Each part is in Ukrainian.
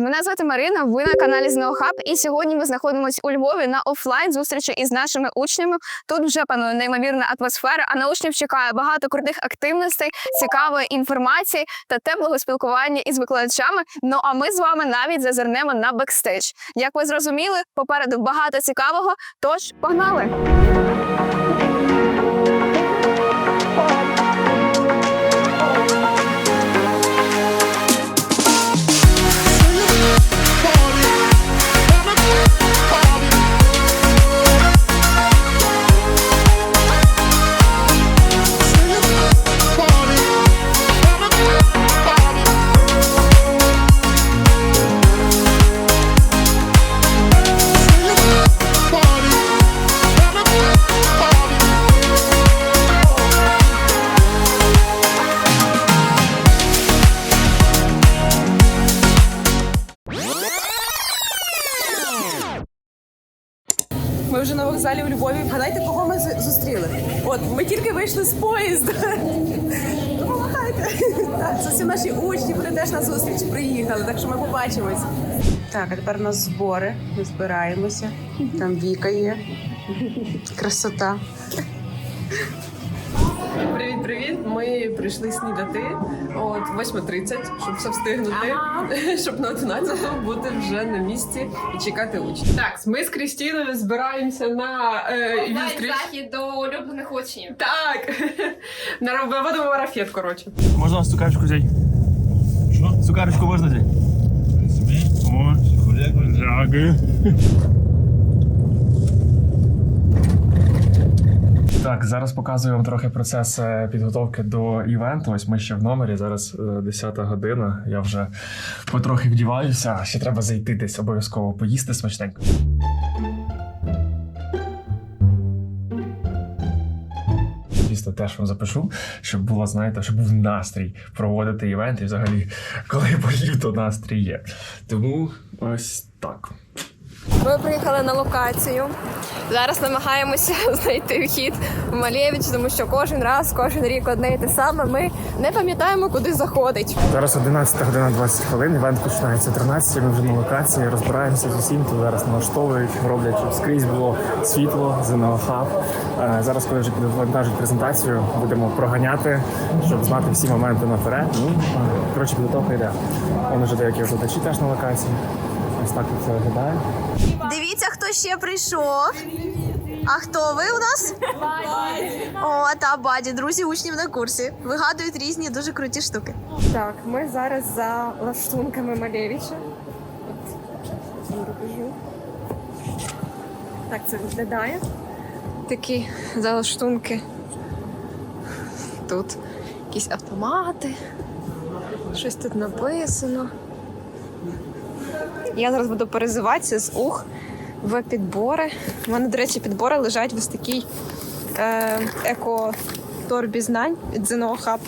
Мене звати Марина. Ви на каналі ЗНОХАБ. І сьогодні ми знаходимося у Львові на офлайн зустрічі із нашими учнями. Тут вже панує неймовірна атмосфера. А на учнів чекає багато крутих активностей, цікавої інформації та теплого спілкування із викладачами. Ну а ми з вами навіть зазирнемо на бекстейдж. Як ви зрозуміли, попереду багато цікавого. Тож погнали! Вокзалі у Львові. Гадайте, кого ми зустріли? От ми тільки вийшли з поїзда. Помагайте. Так, це всі наші учні, вони теж на зустріч приїхали, так що ми побачимось. Так, а тепер у нас збори. Ми збираємося. Там Віка є. Красота. Привіт, привіт. Ми прийшли снідати от 8.30, щоб все встигнути, щоб на 11 бути вже на місці і чекати учнів. Так, ми з Крістіною збираємося на е, зустріч. захід до улюблених учнів. Так, на водимо марафет, коротше. Можна вас цукарочку взяти? Що? Цукарочку можна взяти? О, дякую. Так, зараз показую вам трохи процес е, підготовки до івенту. Ось ми ще в номері. Зараз е, 10 година. Я вже потрохи вдіваюся. Ще треба зайти десь обов'язково поїсти смачненько. Звісно, теж вам запишу, щоб було, знаєте, щоб був настрій проводити івент, і взагалі, коли я то настрій є. Тому ось так. Ми приїхали на локацію. Зараз намагаємося знайти вхід в Малєвич, тому що кожен раз, кожен рік одне і те саме. Ми не пам'ятаємо, куди заходить. Зараз 11 година 20 хвилин. Івент починається 13, Ми вже на локації розбираємося з усім. Тут зараз налаштовують, роблять щоб скрізь було світло, ЗНО хаб. Е, Зараз, коли вже підвантажать презентацію, будемо проганяти, щоб знати всі моменти наперед. Ну е, коротше, підготовка йде. Вони вже деякі викладачі теж на локації. Ось так це виглядає. Дивіться, хто ще прийшов. А хто ви у нас? О, та баді, друзі, учнів на курсі. Вигадують різні дуже круті штуки. Так, ми зараз за лаштунками покажу. Так це виглядає. Такі залаштунки. Тут якісь автомати. Щось тут написано. Я зараз буду перезиватися з ух в підбори. У мене, до речі, підбори лежать в ось такій е, еко-торбі знань від ЗНО Хаб.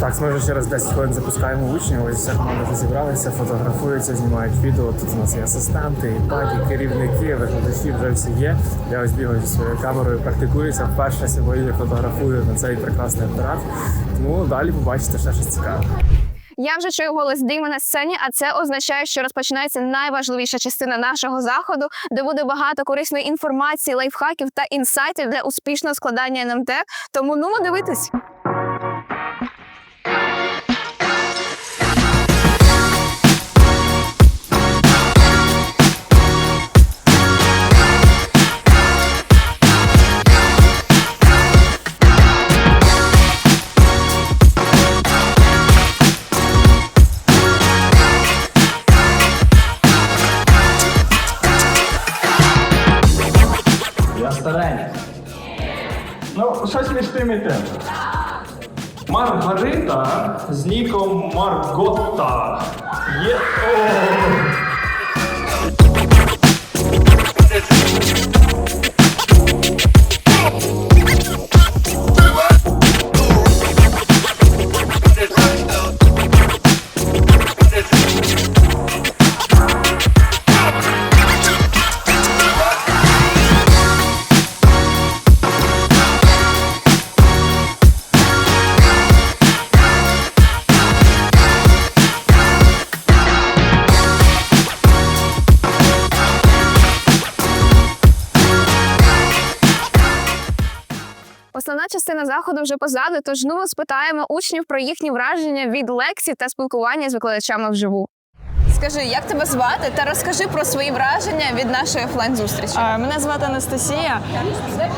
Так, ми вже через 10 хвилин запускаємо учнів. Ось вся команда вже зібралися, фотографуються, знімають відео. Тут у нас є асистенти, і пані, керівники, викладачі вже всі є. Я ось бігаю зі своєю камерою, практикуюся. Вперше сьогодні фотографую на цей прекрасний апарат. Тому далі побачите ще щось цікаве. Я вже чую голос Діми на сцені, а це означає, що розпочинається найважливіша частина нашого заходу, де буде багато корисної інформації, лайфхаків та інсайтів для успішного складання НМТ. Тому ну дивитись. Ну, щось між тим і тим. Маргарита з ніком марготта Є. О! Thank. Частина заходу вже позаду, тож ну спитаємо учнів про їхні враження від лекцій та спілкування з викладачами вживу. Скажи, як тебе звати, та розкажи про свої враження від нашої офлайн зустрічі. Мене звати Анастасія.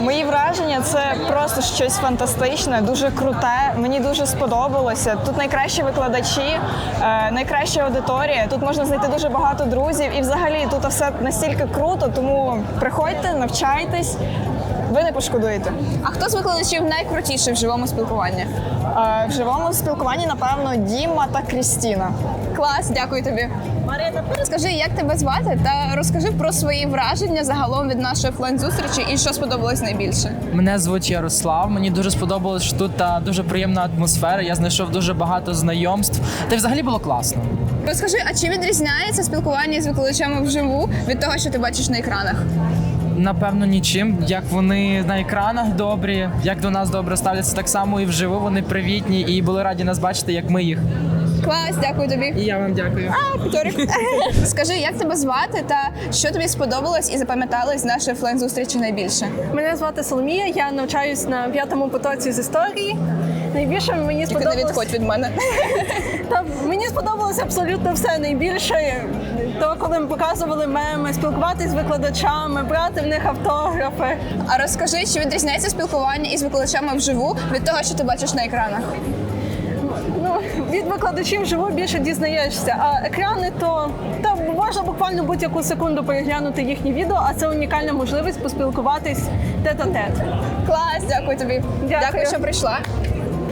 Мої враження це просто щось фантастичне, дуже круте. Мені дуже сподобалося. Тут найкращі викладачі, е, найкраща аудиторія. Тут можна знайти дуже багато друзів. І взагалі тут все настільки круто. Тому приходьте, навчайтесь. Ви не пошкодуєте. А хто з викладачів найкрутіший в живому спілкуванні? Е, В живому спілкуванні, напевно, Діма та Крістіна. Клас, дякую тобі. Скажи, як тебе звати, та розкажи про свої враження загалом від нашої офлайн зустрічі і що сподобалось найбільше. Мене звуть Ярослав. Мені дуже сподобалось, що тут та дуже приємна атмосфера. Я знайшов дуже багато знайомств. Та й взагалі було класно. Розкажи, а чи відрізняється спілкування з викладачами вживу від того, що ти бачиш на екранах? Напевно, нічим. Як вони на екранах добрі, як до нас добре ставляться, так само і вживу вони привітні і були раді нас бачити, як ми їх. Клас, дякую тобі. І я вам дякую. Скажи, як тебе звати та що тобі сподобалось і запам'яталось з нашої офлайн зустрічі найбільше? Мене звати Соломія, я навчаюсь на п'ятому потоці з історії. Найбільше мені Тільки не сподобалось, відходь від мене. Та, мені сподобалося абсолютно все. Найбільше то, коли ми показували меми, спілкуватися з викладачами, брати в них автографи. А розкажи, чи відрізняється спілкування із викладачами вживу від того, що ти бачиш на екранах? Ну, від викладачів живо більше дізнаєшся. А екрани то та можна буквально будь-яку секунду переглянути їхні відео, а це унікальна можливість поспілкуватись тет-а-тет. Клас, дякую тобі. Дякую. що прийшла.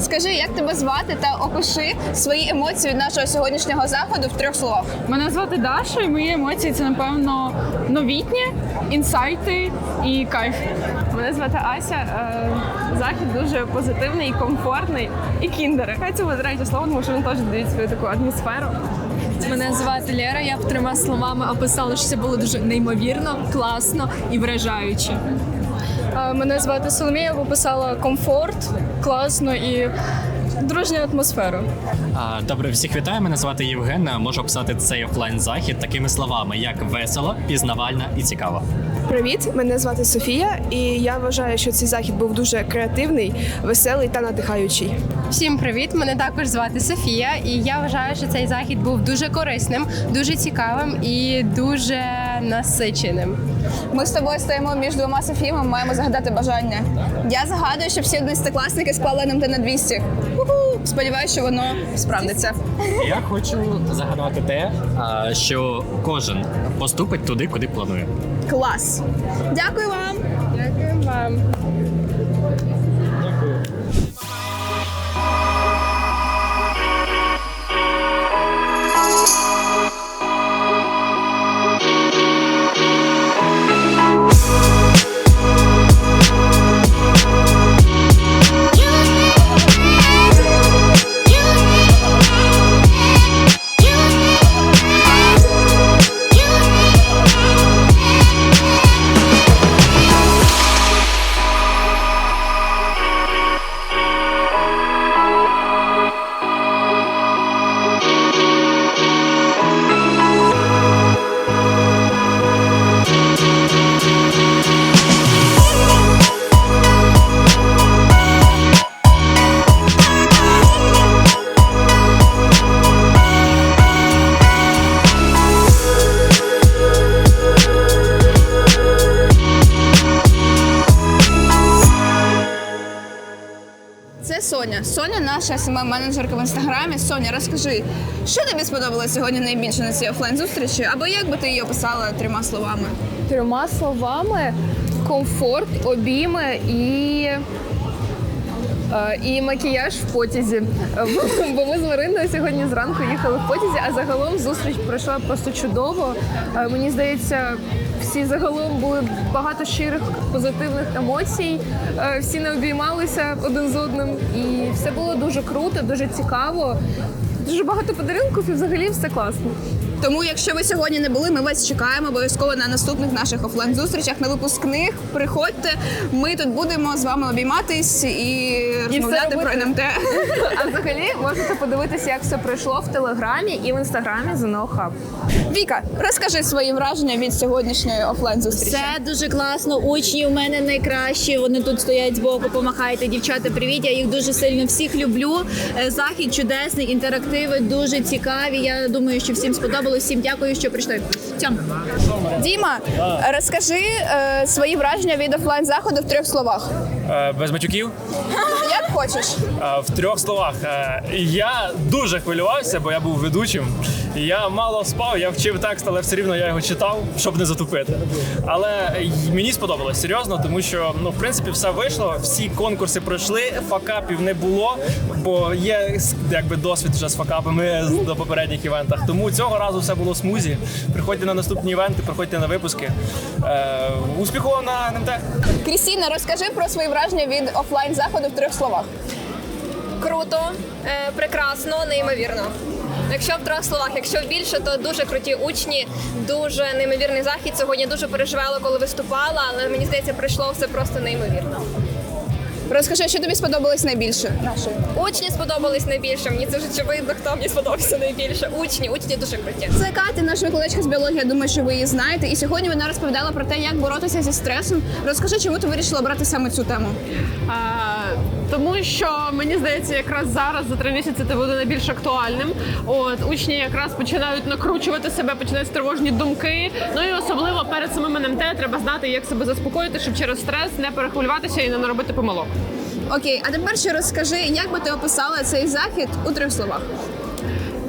Скажи, як тебе звати та опиши свої емоції від нашого сьогоднішнього заходу в трьох словах. Мене звати Даша, і мої емоції це напевно новітнє, інсайти і кайф. Мене звати Ася. Е, Захід дуже позитивний і комфортний. І кіндери. Хай це буде третє слово, тому що він теж дають свою таку атмосферу. Мене звати Лера. Я б трьома словами описала, що це було дуже неймовірно, класно і вражаюче. Мене звати Соломія, я описала комфорт, класно і дружню атмосферу. А, Добре, всіх вітаю. Мене звати Євген. Можу описати цей офлайн захід такими словами, як весело, пізнавально і цікаво. Привіт, мене звати Софія, і я вважаю, що цей захід був дуже креативний, веселий та надихаючий. Всім привіт! Мене також звати Софія, і я вважаю, що цей захід був дуже корисним, дуже цікавим і дуже насиченим. Ми з тобою стоїмо між двома Софіями, маємо загадати бажання. Я загадую, щоб всі одинадцятикласники склали НМТ на 200. Уху! Сподіваюся, що воно справдиться. Я хочу загадати те, що кожен поступить туди, куди планує. Клас! Дякую вам! Дякую вам. Соня. Соня, наша сама менеджерка в інстаграмі. Соня, розкажи, що тобі сподобалося сьогодні найбільше на цій офлайн зустрічі? Або як би ти її описала трьома словами? Трьома словами: комфорт, обійми і. е, І макіяж в потязі. Бо- Бо ми з Мариною сьогодні зранку їхали в потязі, а загалом зустріч пройшла просто чудово. Е, Мені здається, всі загалом були багато щирих позитивних емоцій. Е, Всі не обіймалися один з одним, і все було дуже круто, дуже цікаво. Дуже багато подарунків і взагалі все класно. Тому, якщо ви сьогодні не були, ми вас чекаємо обов'язково на наступних наших офлайн зустрічах, на випускних. Приходьте. Ми тут будемо з вами обійматись і розмовляти про НМТ. А взагалі можете подивитися, як все пройшло в телеграмі і в інстаграмі ЗНО Хаб. Віка, розкажи свої враження від сьогоднішньої офлайн зустрічі. Все дуже класно. Учні у мене найкращі. Вони тут стоять збоку, помахайте. Дівчата, привіт. Я їх дуже сильно всіх люблю. Е, Захід чудесний, інтерактиви дуже цікаві. Я думаю, що всім сподобалось. Всім дякую, що прийшли. Цьом. Діма, розкажи е, свої враження від офлайн заходу в трьох словах. Е, Без матюків? Як хочеш. Е, В трьох словах. Е, Я дуже хвилювався, бо я був ведучим. Я мало спав, я вчив текст, але все рівно я його читав, щоб не затупити. Але мені сподобалось серйозно, тому що ну, в принципі все вийшло. Всі конкурси пройшли, факапів не було, бо є якби досвід вже з факапами до попередніх івентах. Тому цього разу все було смузі. Приходьте на наступні івенти, приходьте на випуски. Е, успіху на НМТ! Крістіна, розкажи про свої враження від офлайн заходу в трьох словах. Круто, е, прекрасно, неймовірно. Якщо в трьох словах, якщо більше, то дуже круті учні, дуже неймовірний захід. Сьогодні дуже переживала, коли виступала, але мені здається, пройшло все просто неймовірно. Розкажи, що тобі сподобалось найбільше? Нашої. Учні сподобались найбільше. Мені це ж очевидно, хто мені сподобався найбільше. Учні, учні дуже круті. Це Катя, наша викладачка з біології. Я думаю, що ви її знаєте. І сьогодні вона розповідала про те, як боротися зі стресом. Розкажи, чому ти вирішила брати саме цю тему? А, тому що мені здається, якраз зараз за три місяці це буде найбільш актуальним. От учні якраз починають накручувати себе, починають тривожні думки. Ну і особливо перед самим НМТ треба знати, як себе заспокоїти, щоб через стрес не перехвилюватися і не наробити помилок. Окей, а тепер ще розкажи, як би ти описала цей захід у трьох словах.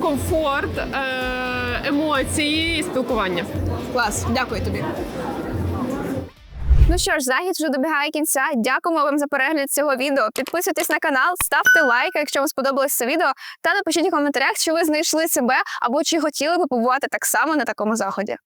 Комфорт, е- емоції і спілкування. Клас, дякую тобі. Ну що ж, захід вже добігає кінця. Дякуємо вам за перегляд цього відео. Підписуйтесь на канал, ставте лайк, якщо вам сподобалось це відео, та напишіть у коментарях, чи ви знайшли себе або чи хотіли би побувати так само на такому заході.